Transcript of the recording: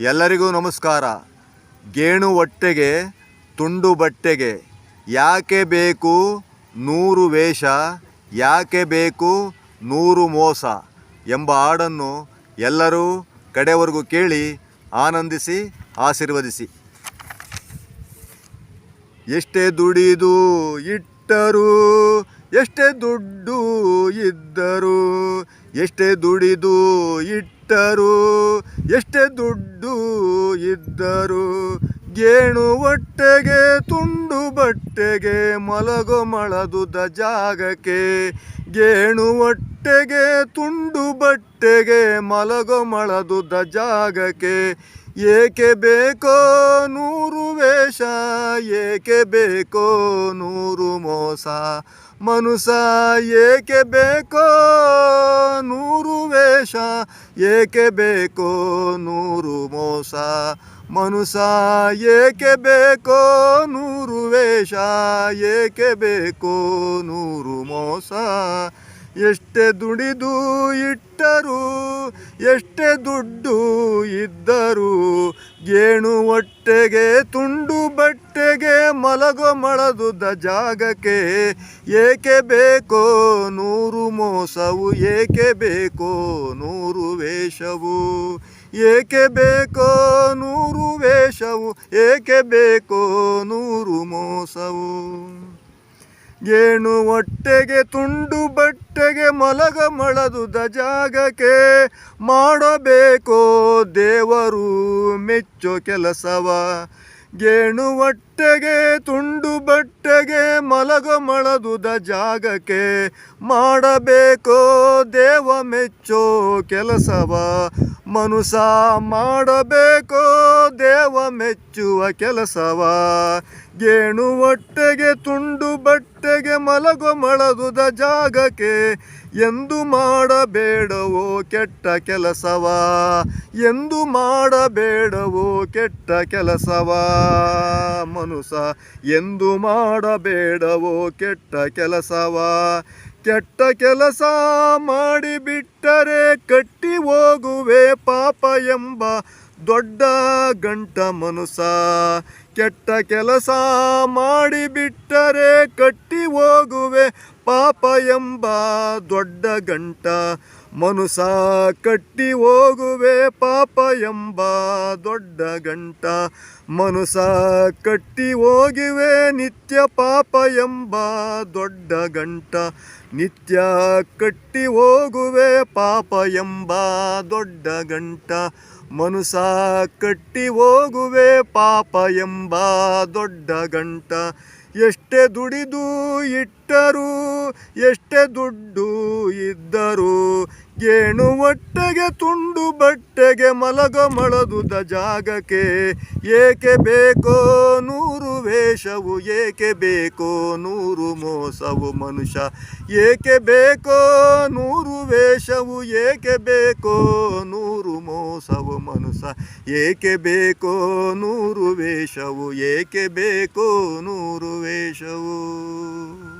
ಎಲ್ಲರಿಗೂ ನಮಸ್ಕಾರ. ಗೇಣು ಹೊಟ್ಟೆಗೆ, ತುಂಡು ಬಟ್ಟೆಗೆ, ಯಾಕೆ ಬೇಕು ನೂರು ವೇಷ, ಯಾಕೆ ಬೇಕು ನೂರು ಮೋಸ ಎಂಬ ಹಾಡನ್ನು ಎಲ್ಲರೂ ಕಡೆವರೆಗೂ ಕೇಳಿ ಆನಂದಿಸಿ, ಆಶೀರ್ವದಿಸಿ. ಎಷ್ಟೇ ದುಡಿದು ಇಟ್ಟರು ಎಷ್ಟೇ ದುಡ್ಡು ಇದ್ದರು, ಎಷ್ಟೇ ದುಡಿದು ಇಟ್ಟರು, ಎಷ್ಟೇ ದುಡ್ಡು ಇದ್ದರು, ಗೇಣು ಹೊಟ್ಟೆಗೆ, ತುಂಡು ಬಟ್ಟೆಗೆ, ಮಲಗೋ ಮಳದುದ ಜಾಗಕ್ಕೆ, ಗೇಣು ಹೊಟ್ಟೆಗೆ, ತುಂಡು ಬಟ್ಟೆಗೆ, ಮಲಗೋ ಮಳದುದ ಜಾಗಕ್ಕೆ, ಏಕೆ ಬೇಕೋ ನೂರು ವೇಷ, ಏಕೆ ಬೇಕೋ ನೂರು ಮೋಸ ಮನುಸ ಏಕೆ ಬೇಕೋ ನೂರು ವೇಷ, ಏಕೆ ಬೇಕೋ ನೂರು ಮೋಸ. ಮನುಸ ಏಕೆ ಬೇಕೋ ನೂರು ವೇಷ, ಏಕೆ ಬೇಕೋ ನೂರು ಮೋಸ. ಎಷ್ಟೇ ದುಡಿದು ಇಟ್ಟರು, ಎಷ್ಟೇ ದುಡ್ಡು ಇದ್ದರು, ಗೇಣು ಹೊಟ್ಟೆಗೆ ತುಂಡು ಬಟ್ಟೆಗೆ ಮಲಗೋ ಮಳದುದ್ದ ಜಾಗಕ್ಕೆ ಏಕೆ ಬೇಕೋ ನೂರು ಮೋಸವು, ಏಕೆ ಬೇಕೋ ನೂರು ವೇಷವು, ಏಕೆ ಬೇಕೋ ನೂರು ವೇಷವು, ಏಕೆ ಬೇಕೋ ನೂರು ಮೋಸವು. ಗೇಣು ಹೊಟ್ಟೆಗೆ, ತುಂಡು ಬಟ್ಟೆಗೆ ಮಲಗ ಮಳದುದ ಜಾಗಕ್ಕೆ ಮಾಡಬೇಕೋ ದೇವರು ಮೆಚ್ಚೋ ಕೆಲಸವ. ಗೇಣು ಹೊಟ್ಟೆಗೆ ತುಂಡು ಬಟ್ಟೆಗೆ, ಮಲಗ ಮಳದುದ ಜಾಗಕ್ಕೆ ಮಾಡಬೇಕೋ ದೇವ ಮೆಚ್ಚೋ ಕೆಲಸವ. ಮನುಷ್ಯ ಮಾಡಬೇಕೋ ದೇವ ಮೆಚ್ಚುವ ಕೆಲಸವ. ಗೇಣು ಹೊಟ್ಟೆಗೆ, ತುಂಡು ಬಟ್ಟೆಗೆ, ಮಲಗ ಮಳದುದ ಜಾಗಕ್ಕೆ ಎಂದು ಮಾಡಬೇಡವೋ ಕೆಟ್ಟ ಕೆಲಸವ. ಎಂದು ಮಾಡಬೇಡವೋ ಕೆಟ್ಟ ಕೆಲಸವ. ಮನುಸ ಎಂದು ಮಾಡಬೇಡವೋ ಕೆಟ್ಟ ಕೆಲಸವ? ಕೆಟ್ಟ ಕೆಲಸ ಮಾಡಿಬಿಟ್ಟರೆ ಕಟ್ಟಿ ಹೋಗುವೆ ಪಾಪ ಎಂಬ ದೊಡ್ಡ ಗಂಟ ಮನುಸ. ಕೆಟ್ಟ ಕೆಲಸ ಮಾಡಿಬಿಟ್ಟರೆ ಕಟ್ಟಿ ಹೋಗುವೆ ಪಾಪ ಎಂಬ ದೊಡ್ಡ ಗಂಟ ಮನುಸ. ಕಟ್ಟಿ ಹೋಗುವೆ ಪಾಪ ಎಂಬ ದೊಡ್ಡ ಗಂಟ. ಮನುಸ ಕಟ್ಟಿ ಹೋಗಿವೆ ನಿತ್ಯ ಪಾಪ ಎಂಬ ದೊಡ್ಡ ಗಂಟ. ನಿತ್ಯ ಕಟ್ಟಿ ಹೋಗುವೆ ಪಾಪ ಎಂಬ ದೊಡ್ಡ ಗಂಟ. ಮನುಸ ಕಟ್ಟಿ ಹೋಗುವೆ ಪಾಪ ಎಂಬ ದೊಡ್ಡ ಗಂಟ. ಎಷ್ಟೇ ದುಡಿದು ಇಟ್ಟರು, ಎಷ್ಟೇ ದುಡ್ಡು ಇದ್ದರು, ಗೇಣು ಹೊಟ್ಟೆಗೆ ತುಂಡು ಬಟ್ಟೆಗೆ ಮಲಗ ಮಳದುದ ಜಾಗಕ್ಕೆ ಏಕೆ ಬೇಕೋ ನೂರು ಏಕೆ ಬೇಕೋ ನೂರು ಮೋಸವು ಮನುಷ್ಯ. ಏಕೆ ಬೇಕೋ ನೂರು ವೇಷವು, ಏಕೆ ಬೇಕೋ ನೂರು ಮೋಸವು ಮನುಷ್ಯ. ಏಕೆ ಬೇಕೋ ನೂರು ವೇಷವು, ಏಕೆ ಬೇಕೋ ನೂರು ವೇಷವು.